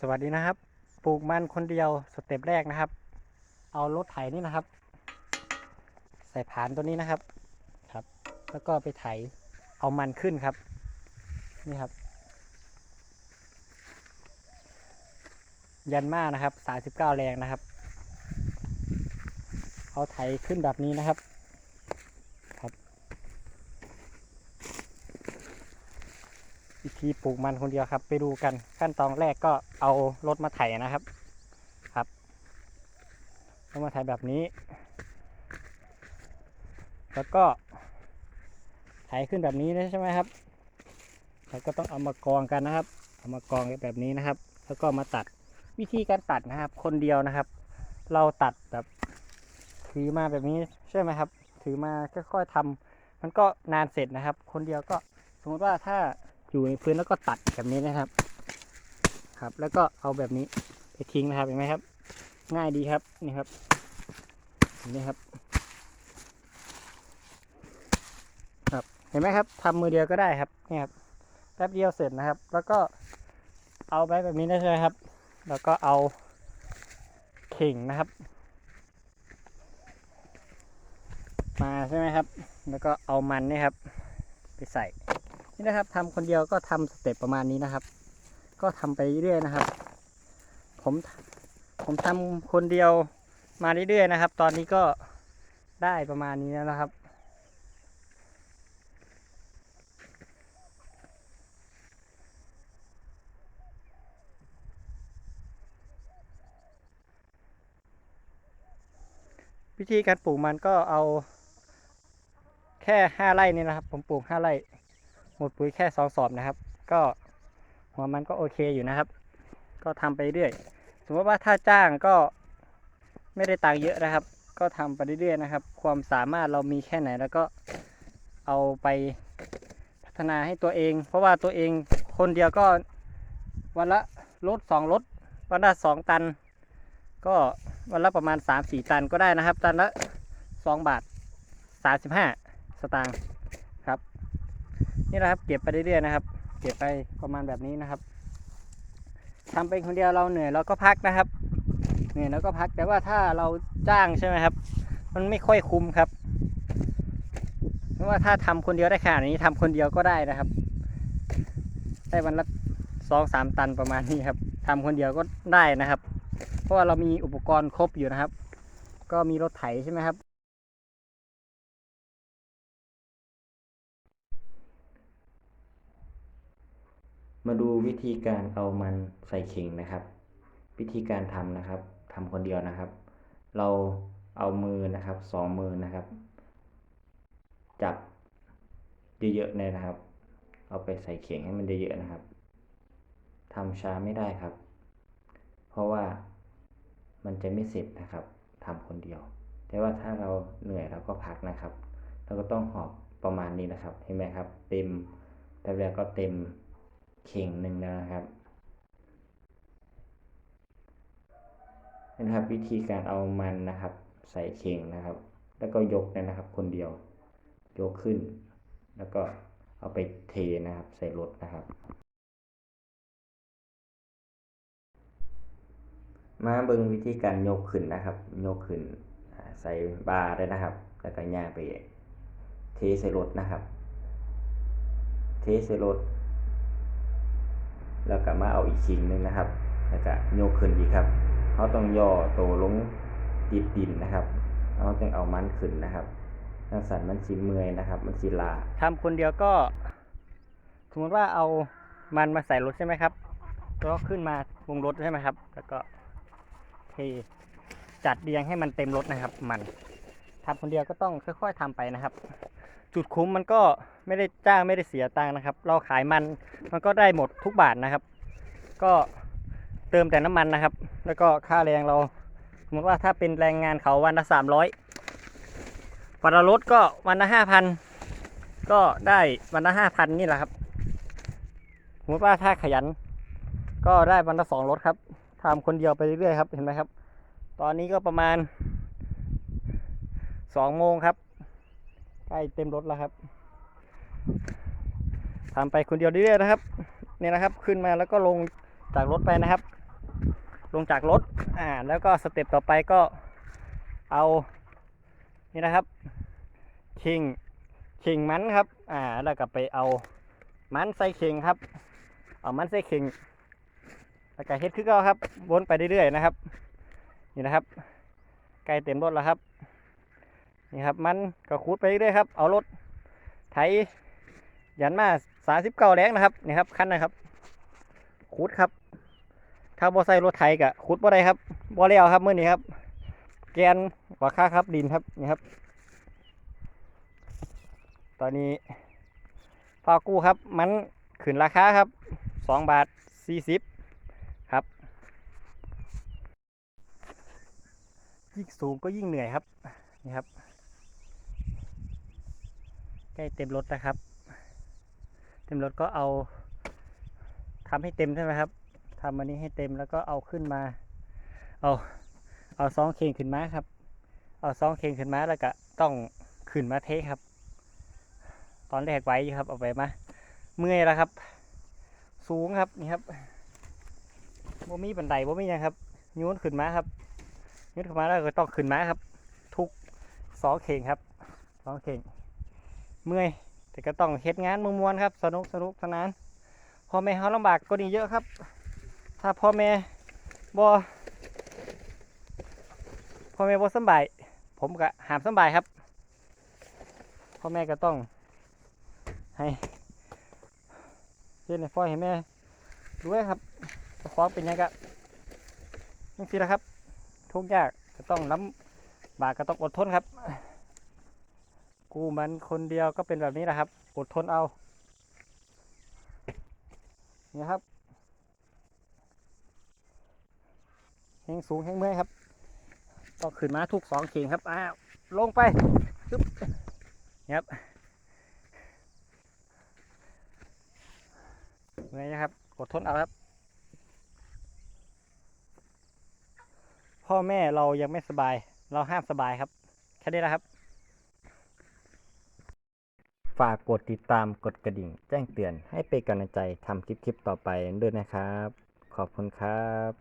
สวัสดีนะครับ ปลูกมันคนเดียวสเต็ปแรกนะครับ เอารถไถนี่นะครับ ใส่ผานตัวนี้นะครับครับ แล้วก็ไปไถเอามันขึ้นครับนี่ครับ ยันมานะครับสาสิบเก้าแรงนะครับ เอาไถขึ้นแบบนี้นะครับ ธีปลูกมันคนเดียวครับ ไปดูกันขั้นตอนแรกก็เอารถมาไถนะครับครับรถมาไถแบบนี้ แล้วก็ไถขึ้นแบบนี้นะใช่ไหมครับแล้วก็ต้องเอามากองกันนะครับ เอามากองแบบนี้นะครับ แล้วก็มาตัดวิธีการตัดนะครับ คนเดียวนะครับ เราตัดแบบถือมาแบบนี้ใช่ไหมครับ ถือมาค่อยๆทำมันก็นานเสร็จนะครับ คนเดียวก็สมมติว่าถ้า อยู่ในพื้นแล้วก็ตัดแบบนี้นะครับ ครับ แล้วก็เอาแบบนี้ไปทิ้งนะครับเห็นไหมครับ ง่ายดีครับนี่ครับนี่ครับ ครับเห็นไหมครับทำมือเดียวก็ได้ครับนี่ครับแป๊บเดียวเสร็จนะครับ แล้วก็เอาไปแบบนี้ได้ใช่ไหมครับ แล้วก็เอาเข่งนะครับ มาใช่ไหมครับ แล้วก็เอามันนี่ครับ ไปใส่ นี่นะครับทำคนเดียวก็ทำสเต็ปประมาณนี้นะครับ ก็ทำไปเรื่อยนะครับ ผมผมทำคนเดียวมาเรื่อยๆนะครับ ตอนนี้ก็ได้ประมาณนี้แล้วนะครับวิธีการปลูกมันก็เอาแค่ห้าไร่นี่นะครับ ผมปลูกห้าไร่ หมดปุ๋ยแค่สองสอบนะครับ ก็หัวมันก็โอเคอยู่นะครับ ก็ทำไปเรื่อย สมมติว่าถ้าจ้างก็ไม่ได้ตังค์เยอะนะครับ ก็ทำไปเรื่อยๆนะครับ ความสามารถเรามีแค่ไหนแล้วก็เอาไปพัฒนาให้ตัวเอง เพราะว่าตัวเองคนเดียวก็วันละรถสองรถวันละสองตัน ก็วันละประมาณสามสี่ตันก็ได้นะครับ ตันละสองบาทสามสิบห้าสตางค์ นี่นะครับเก็บไปเรื่อยๆนะครับ เก็บไปประมาณแบบนี้นะครับทำเป็นคนเดียวเราเหนื่อยเราก็พักนะครับเหนื่อยแล้วก็พักแต่ว่าถ้าเราจ้างใช่ไหมครับ มันไม่ค่อยคุ้มครับเพราะว่าถ้าทำคนเดียวได้ขนาดนี้ทำคนเดียวก็ได้นะครับ ได้วันละสองสามตันประมาณนี้ครับทำคนเดียวก็ได้นะครับ เพราะว่าเรามีอุปกรณ์ครบอยู่นะครับ ก็มีรถไถใช่ไหมครับ มาดูวิธีการเอามันใส่เข่งนะครับ วิธีการทำนะครับทำคนเดียวนะครับ เราเอามือนะครับสองมือนะครับ จับเยอะๆเลยนะครับ เอาไปใส่เข่งให้มันเยอะๆนะครับทำช้าไม่ได้ครับ เพราะว่ามันจะไม่เสร็จนะครับทำคนเดียว แต่ว่าถ้าเราเหนื่อยเราก็พักนะครับเราก็ต้องหอบประมาณนี้นะครับเห็นไหมครับ เต็มแป๊บเดียวก็เต็ม เข่งหนึ่งแล้วนะครับนะครับ วิธีการเอามันนะครับ ใส่เข่งนะครับ แล้วก็ยกเนยนะครับ คนเดียวยกขึ้น แล้วก็เอาไปเทนะครับ ใส่รถนะครับมาเบิ่งวิธีการยกขึ้นนะครับ ยกขึ้นใส่บาร์ได้นะครับ แล้วก็ย่างไปเทใส่รถนะครับ เทใส่รถ แล้วก็มาเอาอีกชิ้นหนึ่งนะครับ แล้วก็โยกขึ้นอีกครับเขาต้องย่อตัวลงติดดินนะครับเราจึงเอามันขึ้นนะครับถ้าสันมันสิเมื่อยนะครับ มันสิลาทำคนเดียวก็ สมมติว่าเอามันมาใส่รถใช่ไหมครับก็ขึ้นมาลงรถใช่ไหมครับ แล้วก็เทจัดเรียงให้มันเต็มรถนะครับ มันทำคนเดียวก็ต้องค่อย ๆทำไปนะครับ จุดคุ้มมันก็ไม่ได้จ้างไม่ได้เสียตังค์นะครับ เราขายมันมันก็ได้หมดทุกบาทนะครับ ก็เติมแต่น้ำมันนะครับ แล้วก็ค่าแรงเราสมมติว่าถ้าเป็นแรงงานเขาวันละสามร้อยวันละรถก็วันละห้าพันก็ได้วันละห้าพันนี่แหละครับสมมติว่าถ้าขยัน ก็ได้วันละสองรถครับทำคนเดียวไปเรื่อยๆครับเห็นไหมครับ ตอนนี้ก็ประมาณสองโมงครับ ล้เต็มรถแล้วครับทำไปคนเดียวเรื่อยๆนะครับเนี่ยนะครับขึ้นมาแล้วก็ลงจากรถไปนะครับ ลงจากรถอ่าแล้วก็สเต็ปต่อไปก็เอานี่นะครับคิงคิงมันครับอ่าแล้วก็ไปเอามันใส่คิงครับ เอามันใส่คิงแล้วก็เฮ็ดคือเก่าครับวนไปเรื่อยๆนะครับ นี่นะครับ ใกล้เต็มรถแล้วครับ นี่ครับมันก็คูดไปเรื่อยครับ เอารถไถยันมาสาสิบเก้าแรงนะครับนี่ครับคันนะครับคูดครับ ถ้าบ่ใส่รถไถกะขุดบ่ได้ครับบ่แล้วครับมื้อนี้ครับ แกนว่าค่าครับดินครับนี่ครับ ตอนนี้พากู้ครับ มันขึ้นราคาครับสองบาทสี่สิบครับยิ่งสูงก็ยิ่งเหนื่อยครับนี่ครับ ใกล้เต็มรถนะครับ เต็มรถก็เอาทำให้เต็มใช่ไหมครับทำอันนี้ให้เต็มแล้วก็เอาขึ้นมา เอาเอาซองเคงขึ้นมาครับ เอาซองเคงขึ้นมาแล้วก็ต้องขึ้นมาเทครับ ตอนแรกไว้ครับเอาไปมาเมื่อยแล้วครับ สูงครับนี่ครับบ่มีบันไดบ่มีหยังครับยูนขึ้นมาครับยูนขึ้นมาแล้วก็ต้องขึ้นมาครับ ทุกสองเคงครับสองเคง เมื่อยแต่ก็ต้องเฮ็ดงานมวนๆครับ สนุกสนุกสนานพ่อแม่เขาลำบากก็ดีเยอะครับ ถ้าพ่อแม่บ่พ่อแม่บ่สบายผมก็หามสบายครับพ่อแม่ก็ต้องให้เฮ็ดให้พ่อให้แม่ด้วยครับเจ้าของเป็นยังก็จังซี่ละครับ ทุกยากก็ต้องลำบากก็ต้องอดทนครับ กูมันคนเดียวก็เป็นแบบนี้แหละครับ อดทนเอาเนี่ยครับแห้งสูงแห้งเมื่อยครับก็ขึ้นมาทุกสองเข่งครับอ้าวลงไปปึ๊บนี่ครับเมื่อยนะครับ อดทนเอาครับ พ่อแม่เรายังไม่สบาย เราห้ามสบายครับ แค่นี้แหละครับ ฝากกดติดตามกดกระดิ่ง แจ้งเตือนให้เป็นกำลังใจทำคลิปๆต่อไปด้วยนะครับ ขอบคุณครับ